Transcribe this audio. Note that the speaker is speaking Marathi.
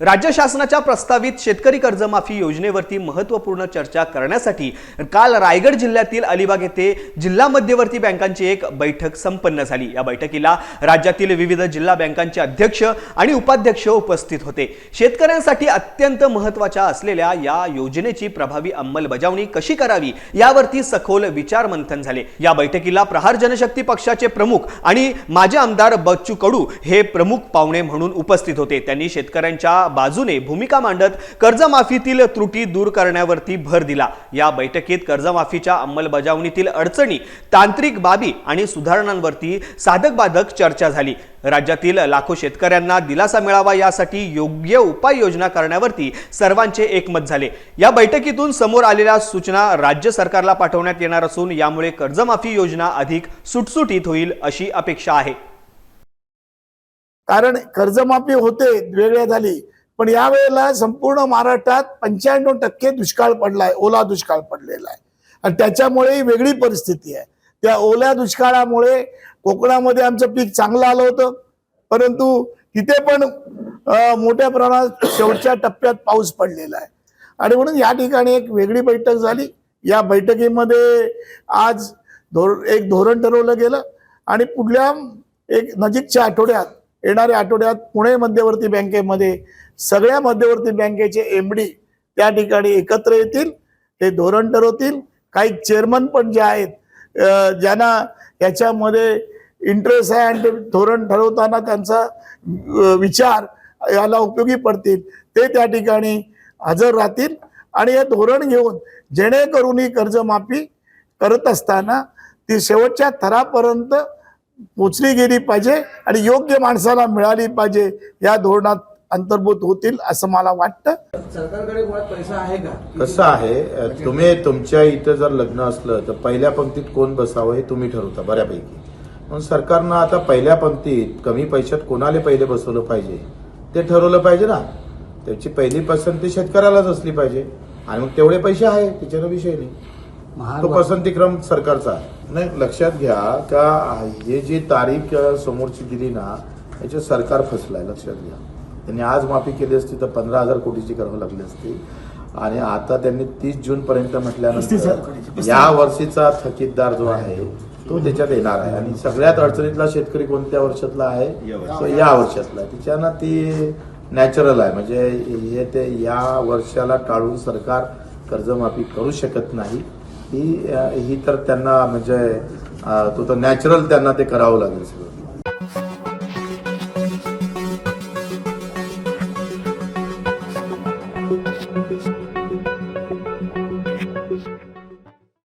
राज्य शासनाच्या प्रस्तावित शेतकरी कर्जमाफी योजनेवरती महत्त्वपूर्ण चर्चा करण्यासाठी काल रायगड जिल्ह्यातील अलिबाग येथे जिल्हा मध्यवर्ती बँकांची एक बैठक संपन्न झाली. या बैठकीला राज्यातील विविध जिल्हा बँकांचे अध्यक्ष आणि उपाध्यक्ष उपस्थित होते. शेतकऱ्यांसाठी अत्यंत महत्त्वाच्या असलेल्या या योजनेची प्रभावी अंमलबजावणी कशी करावी यावरती सखोल विचारमंथन झाले. या बैठकीला प्रहार जनशक्ती पक्षाचे प्रमुख आणि माजी आमदार बच्चू कडू हे प्रमुख पाहुणे म्हणून उपस्थित होते. त्यांनी शेतकऱ्यांच्या बाजूने भूमिका मांडत कर्जमाफीतील त्रुटी दूर करण्यावरती भर दिला. या बैठकीत कर्जमाफीच्या अंमलबजावणीतील अडचणी तांत्रिक बाबी आणि सुधारणांवरती साधक बाधक चर्चा झाली. राज्यातील लाखो शेतकऱ्यांना दिलासा मिळावा यासाठी योग्य उपाययोजना करण्यावरती सर्वांचे एकमत झाले. या बैठकीतून समोर आलेल्या सूचना राज्य सरकारला पाठवण्यात येणार असून यामुळे कर्जमाफी योजना अधिक सुटसुटीत होईल अशी अपेक्षा आहे. कारण कर्जमाफी होते वेगळ्या झाली. पण यावेळेला संपूर्ण महाराष्ट्रात पंच्याण्णव टक्के दुष्काळ पडलाय ओला दुष्काळ पडलेला आहे. आणि त्याच्यामुळे ही वेगळी परिस्थिती आहे. त्या ओल्या दुष्काळामुळे कोकणामध्ये आमचं पीक चांगलं आलं होतं. परंतु तिथे पण मोठ्या प्रमाणात शेवटच्या टप्प्यात पाऊस पडलेला आहे. आणि म्हणून या ठिकाणी एक वेगळी बैठक झाली. या बैठकीमध्ये आज धोर एक धोरण ठरवलं गेलं. आणि पुढल्या एक नजीकच्या आठवड्यात येणाऱ्या आठवड्यात पुणे मध्यवर्ती बँकेमध्ये सगळ्या मध्यवर्ती बँकेचे एम डी त्या ठिकाणी एकत्र येतील. ते धोरण ठरवतील. काही चेअरमन पण जे आहेत ज्यांना याच्यामध्ये इंटरेस्ट आहे आणि ते धोरण ठरवताना त्यांचा विचार याला उपयोगी पडतील. ते त्या ठिकाणी हजर राहतील आणि हे धोरण घेऊन जेणेकरून ही कर्जमाफी करत असताना ती शेवटच्या थरापर्यंत पोचली गेली पाहिजे आणि योग्य माणसाला मिळाली पाहिजे या धोरणात अंतर्भूत होतील असं मला वाटतं. सरकारकडे पैसा आहे का? कसं आहे तुम्ही तुमच्या इथं जर लग्न असलं तर पहिल्या पंक्तीत कोण बसावं हे तुम्ही ठरवता बऱ्यापैकी. म्हणून सरकारनं आता पहिल्या पंक्तीत कमी पैशात कोणाला पहिले बसवलं पाहिजे? ते ठरवलं पाहिजे ना. त्याची पहिली पसंती शेतकऱ्यालाच असली पाहिजे. आणि मग तेवढे पैसे आहे त्याच्यानं विषय नाही. तो पसंतीक्रम सरकारचा आहे. नाही लक्षात घ्या का हे जी तारीख समोरची दिली ना याच्यात सरकार फसलाय लक्षात घ्या. त्यांनी आज माफी केली असती तर पंधरा हजार कोटीची करावं लागली असती. आणि आता त्यांनी तीस जून पर्यंत म्हटल्यानंतर या वर्षीचा थकीतदार जो आहे तो त्याच्यात येणार आहे. आणि सगळ्यात अडचणीतला शेतकरी कोणत्या वर्षातला आहे? तो या वर्षातला आहे. तिच्यानं ती नॅचरल आहे. म्हणजे हे ते या वर्षाला टाळून सरकार कर्जमाफी करू शकत नाही. ही ही तर त्यांना म्हणजे तो तर नॅचरल त्यांना ते करावं लागेल सगळं.